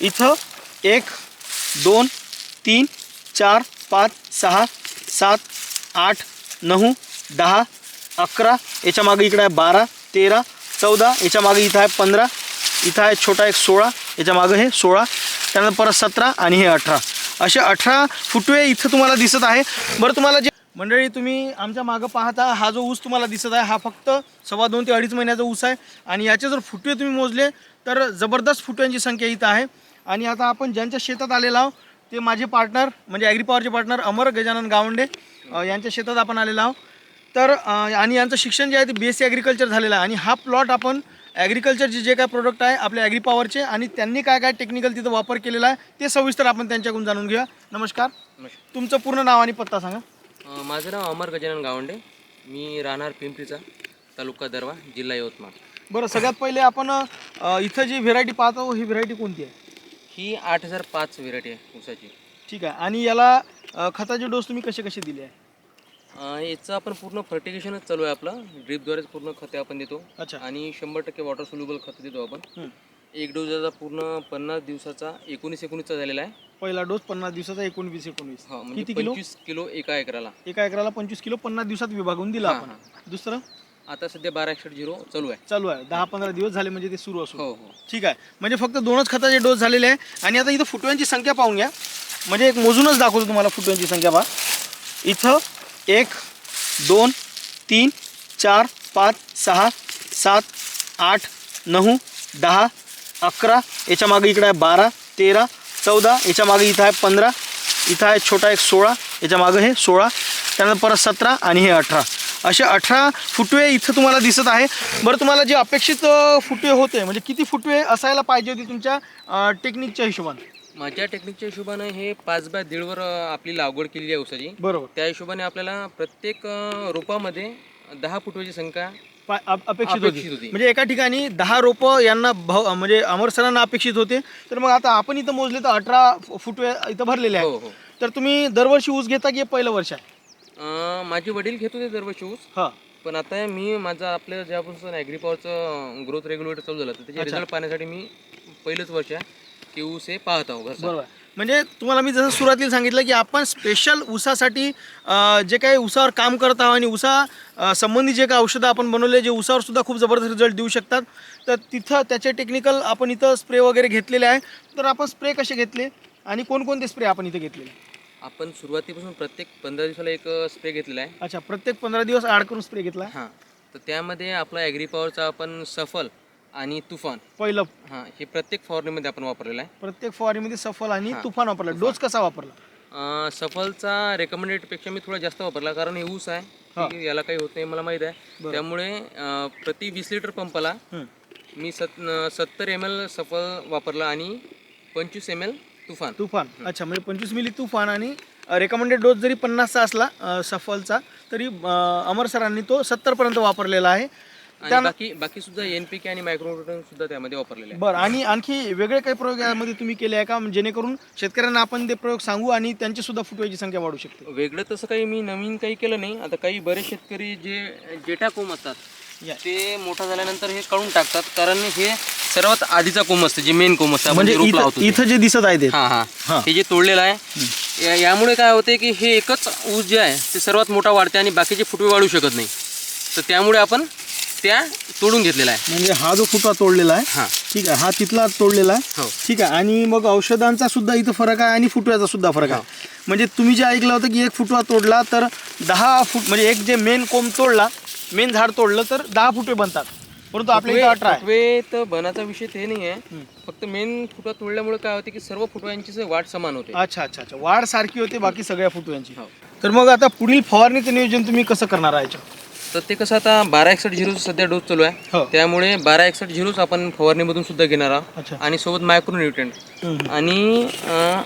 इथं एक दोन तीन चार पाच सहा सात आठ नऊ दहा अकरा याच्या मागे इकडे आहे बारा तेरा चौदा याच्या मागे इथं आहे पंधरा इथं आहे छोटा एक सोळा याच्या मागं हे सोळा त्यानंतर परत सतरा आणि हे अठरा. असे अठरा फुटवे इथं तुम्हाला दिसत आहे. बरं तुम्हाला जे मंडळी तुम्ही आमच्या मागं पाहता हा जो ऊस तुम्हाला दिसत आहे हा फक्त सव्वा दोन ते अडीच महिन्याचा ऊस आहे. आणि याचे जर फुटवे तुम्ही मोजले तर जबरदस्त फुटव्यांची संख्या इथं आहे. आणि आता आपण ज्यांच्या शेतात आलेलो आहोत ते माझे पार्टनर म्हणजे ॲग्रीपॉवरचे पार्टनर अमर गजानन गावंडे यांच्या शेतात आपण आलेलो आहोत. तर आणि यांचं शिक्षण जे आहे ते बी एस सी ॲग्रिकल्चर झालेलं आहे. आणि हा प्लॉट आपण ॲग्रिकल्चरचे जे काय प्रोडक्ट आहे आपल्या ॲग्रीपॉवरचे आणि त्यांनी काय काय टेक्निकल तिथं वापर केलेला आहे ते सविस्तर आपण त्यांच्याकडून जाणून घेऊया. नमस्कार. तुमचं पूर्ण नाव आणि पत्ता सांगा. माझं नाव अमर गजानन गावंडे. मी राहणार पिंपरीचा तालुका दरवा जिल्हा यवतमाळ. बरं सगळ्यात पहिले आपण अ, इथं जी व्हेरायटी पाहतो ही व्हेरायटी कोणती आहे? ही आठ हजार पाच व्हेरायटी आहे ऊसाची. ठीक आहे. आणि याला अ, खताचे डोस तुम्ही कसे कसे दिले आहे? अ, याचं आपण पूर्ण फर्टिगेशनच चालू आहे आपलं. ड्रीपद्वारेच पूर्ण खते आपण देतो. अच्छा. आणि शंभर टक्के वॉटर सोल्युबल खतं देतो आपण. हं. एक डोजाचा पूर्ण पन्नास दिवसाचा एकोणीस एकोणीसचा झालेला आहे. पहिला डोस पन्नास दिवसाचा एकोणवीस एकोणवीस. हा म्हणजे किलो? पंचवीस किलो एका एकराला. एका एकराला पंचवीस किलो पन्नास दिवसात विभागून दिला हा, आपण. दुसरं? आता सध्या बारा एकसष्ट झिरो चालू आहे. चालू आहे. दहा पंधरा दिवस झाले म्हणजे ते सुरू असू हो हो. ठीक आहे. म्हणजे फक्त दोनच खताचे डोस झालेले आहे. आणि आता इथं फुटव्यांची संख्या पाहून घ्या. म्हणजे एक मोजूनच दाखवतो तुम्हाला फुटव्यांची संख्या पहा. इथं एक दोन तीन चार पाच सहा सात आठ नऊ दहा अकरा. याच्या मागे इकडे आहे बारा तेरा चौदा. याच्या मागे इथं आहे पंधरा. इथं आहे छोटा एक सोळा. याच्या मागं हे सोळा. त्यानंतर परत सतरा आणि हे अठरा. असे अठरा फुटवे इथं तुम्हाला दिसत आहे. बरं तुम्हाला जे अपेक्षित फुटवे होते म्हणजे किती फुटवे असायला पाहिजे होते तुमच्या टेक्निकच्या हिशोबाने? माझ्या टेक्निकच्या हिशोबानं हे पाच बाय दीडवर आपली लागवड केलेली आहे ऊसाची बरोबर. त्या हिशोबाने आपल्याला प्रत्येक रोपामध्ये दहा फुटवाची संख्या अपेक्षित होती. म्हणजे एका ठिकाणी दहा रोपं यांना भाव म्हणजे अमर सरांना अपेक्षित होते. तर मग आता आपण इथं मोजले तर अठरा फुटवे इथं भरलेले हो आहेत हो. तर तुम्ही दरवर्षी ऊस घेता की हे पहिलं वर्ष आहे? माझे वडील घेत होते दरवर्षी ऊस. हां. पण आता मी माझा आपल्या ज्यापासून ॲग्रीपॉवरचं ग्रोथ रेग्युलेटर चालू झालं तर त्याचे रिझल्ट पाहण्यासाठी मी पहिलंच वर्ष आहे की ऊस हे पाहत आहो घरचा. बरोबर. म्हणजे तुम्हाला मी जसं सुरुवातीला सांगितलं की आपण स्पेशल ऊसासाठी अं, जे काही ऊसावर काम करत आहोत आणि ऊसा अं, संबंधी जे काही औषधं आपण बनवले जे ऊसावर सुद्धा खूप जबरदस्त रिझल्ट देऊ शकतात. तर तिथं त्याचे टेक्निकल आपण इथं स्प्रे वगैरे घेतलेले आहे. तर आपण स्प्रे कसे घेतले आणि कोणकोणते स्प्रे आपण इथे घेतलेले? आपण सुरुवातीपासून प्रत्येक पंधरा दिवसाला एक स्प्रे घेतलेला आहे. अच्छा प्रत्येक पंधरा दिवस आड करून स्प्रे घेतला? हां. तर त्यामध्ये आपला ॲग्रीपॉवरचा आपण सफल आणि तुफान. पहिलं. हां हे प्रत्येक फवारणीमध्ये आपण वापरलेला आहे. प्रत्येक फवारीमध्ये सफल आणि. तुफान वापरला. डोस कसा वापरला? सफलचा रेकमेंडेडपेक्षा मी थोडा जास्त वापरला कारण हे ऊस. आहे. की याला काही होत नाही मला माहीत आहे. त्यामुळे प्रति वीस लिटर पंपाला. मी सत सत्तर एम एल सफल वापरला आणि पंचवीस एम एल तुफान. तुफान. अच्छा म्हणजे पंचवीस मिली तुफान आणि रेकमेंडेड डोस जरी पन्नासचा असला अ, सफलचा तरी अ, अमर सरांनी तो सत्तरपर्यंत वापरलेला आहे. आणि बाकी बाकी सुद्धा एन पी के आणि मायक्रोन्यूट्रन सुद्धा त्यामध्ये वापरलेले आहे बरं आणि आणखी वेगळे काही प्रयोग यामध्ये तुम्ही केले आहे का? जेणेकरून शेतकऱ्यांना आपण ते प्रयोग सांगू आणि त्यांची सुद्धा फुटव्याची संख्या वाढू शकते. वेगळं तसं काही मी नवीन काही केलं नाही. आता काही बरेच शेतकरी जे जेटा कोंब असतात या. ते मोठा झाल्यानंतर हे काढून टाकतात. कारण हे सर्वात आधीचा कोंब असतं जे मेन कोंब असतं म्हणजे इथं जे दिसत आहे ते. हा हा. हा. हे जे तोडलेलं आहे या- यामुळे काय होते की हे एकच ऊस जे आहे ते सर्वात मोठा वाढते आणि बाकीचे फुटवे वाढू शकत नाही. तर त्यामुळे आपण त्या तोडून घेतलेला आहे. म्हणजे हा जो फुटवा तोडलेला आहे हा. ठीक आहे हा तिथला तोडलेला आहे हो. ठीक आहे. आणि मग औषधांचा सुद्धा इथं फरक आहे आणि फुटव्याचा सुद्धा फरक आहे. म्हणजे तुम्ही जे ऐकलं होतं की एक फुटवा तोडला तर दहा फूट म्हणजे एक जे मेन कोंब तोडला मेन झाड तोडलं तर दहा फुटवे बनतात. परंतु आपल्या इथं अठरा आहे. फुटवे तर बनाचा विषय ते नाही आहे. फक्त मेन फुटवा तोडल्यामुळे काय होते की सर्व फुटव्यांची जी वाढ समान होते. अच्छा अच्छा अच्छा. वाढ सारखी होते बाकी सगळ्या फुटव्यांची. हो. तर मग आता पुढील फवारणीचं नियोजन तुम्ही कसं करणार आहे याच्यावर? तर ते कसं आता बारा एकसष्ट झिरो सध्या डोस चालू आहे. हो. त्यामुळे बारा एकसष्ट झिरोच आपण फवारणीमधून सुद्धा घेणार आहोत. अच्छा. आणि सोबत मायक्रो न्यूट्रंट हम्म. आणि अं,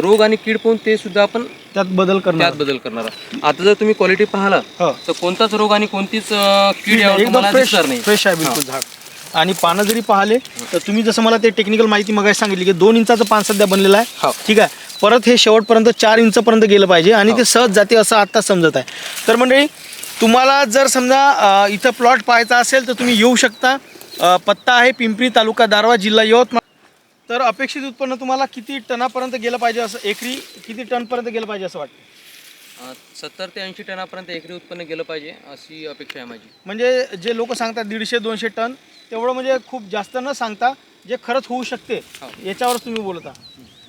रोग आणि कीड पाहून ते सुद्धा आपण त्यात बदल करणार. त्यात बदल करणार आहोत. आता जर तुम्ही क्वालिटी पाहिला हो. तर कोणताच रोग आणि कोणतीच अं, कीड यावर एकदम फ्रेश दिसणार नाही. फ्रेश आहे बिलकुल झाड. आणि पानं जरी पाहिले तर तुम्ही जसं मला ते टेक्निकल माहिती मग सांगितली की दोन इंचाचं पान सध्या बनलेलं आहे. हो. ठीक आहे. परत हे शेवटपर्यंत चार इंचपर्यंत गेलं पाहिजे आणि ते सहज जाते असं आत्ता समजत आहे. तर मंडळी तुम्हाला जर समजा अ, इथं प्लॉट पाहायचा असेल तर तुम्ही येऊ शकता. अ, पत्ता आहे पिंपरी तालुका दारवा जिल्हा यवतमाळ. तर अपेक्षित उत्पन्न तुम्हाला किती टनापर्यंत गेलं पाहिजे असं एकरी किती टनपर्यंत गेलं पाहिजे असं वाटतं? सत्तर ते ऐंशी टनापर्यंत एकरी उत्पन्न गेलं पाहिजे अशी अपेक्षा आहे माझी. म्हणजे जे लोक सांगतात दीडशे दोनशे टन तेवढं म्हणजे खूप जास्त न सांगता जे खरंच होऊ शकते हो. याच्यावरच तुम्ही बोलता.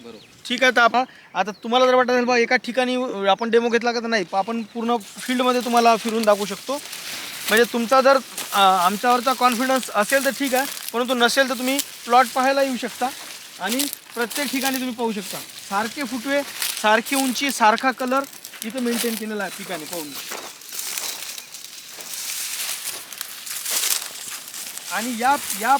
बरोबर. ठीक आहे तर आपण आता तुम्हाला जर वाटत असेल बा एका ठिकाणी आपण डेमो घेतला का तर नाही आपण पूर्ण फील्डमध्ये तुम्हाला फिरून दाखवू शकतो. म्हणजे तुमचा जर अ, आमच्यावरचा कॉन्फिडन्स असेल तर ठीक आहे परंतु नसेल तर तुम्ही प्लॉट पाहायला येऊ शकता. आणि प्रत्येक ठिकाणी तुम्ही पाहू शकता. सारखे फुटवे सारखी उंची सारखा कलर इथं मेंटेन केलेला आहे पिकाने पाहून. आणि या या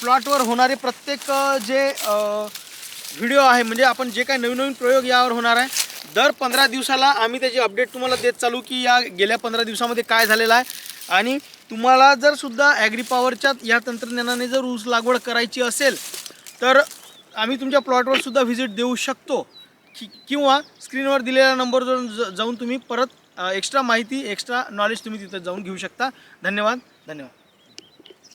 प्लॉटवर होणारे प्रत्येक जे व्हिडिओ आहे म्हणजे आपण जे काही नवीन नवीन प्रयोग यावर होणार आहे दर पंधरा दिवसाला आम्ही त्याची अपडेट तुम्हाला देत चालू की या गेल्या पंधरा दिवसामध्ये काय झालेलं आहे. आणि तुम्हाला जर सुद्धा ॲग्री पॉवरच्या या तंत्रज्ञानाने जर ऊस लागवड करायची असेल तर आम्ही तुमच्या प्लॉटवर सुद्धा व्हिजिट देऊ शकतो. कि किंवा स्क्रीनवर दिलेल्या नंबरवर जाऊन तुम्ही परत एक्स्ट्रा माहिती एक्स्ट्रा नॉलेज तुम्ही तिथं जाऊन घेऊ शकता. धन्यवाद. धन्यवाद.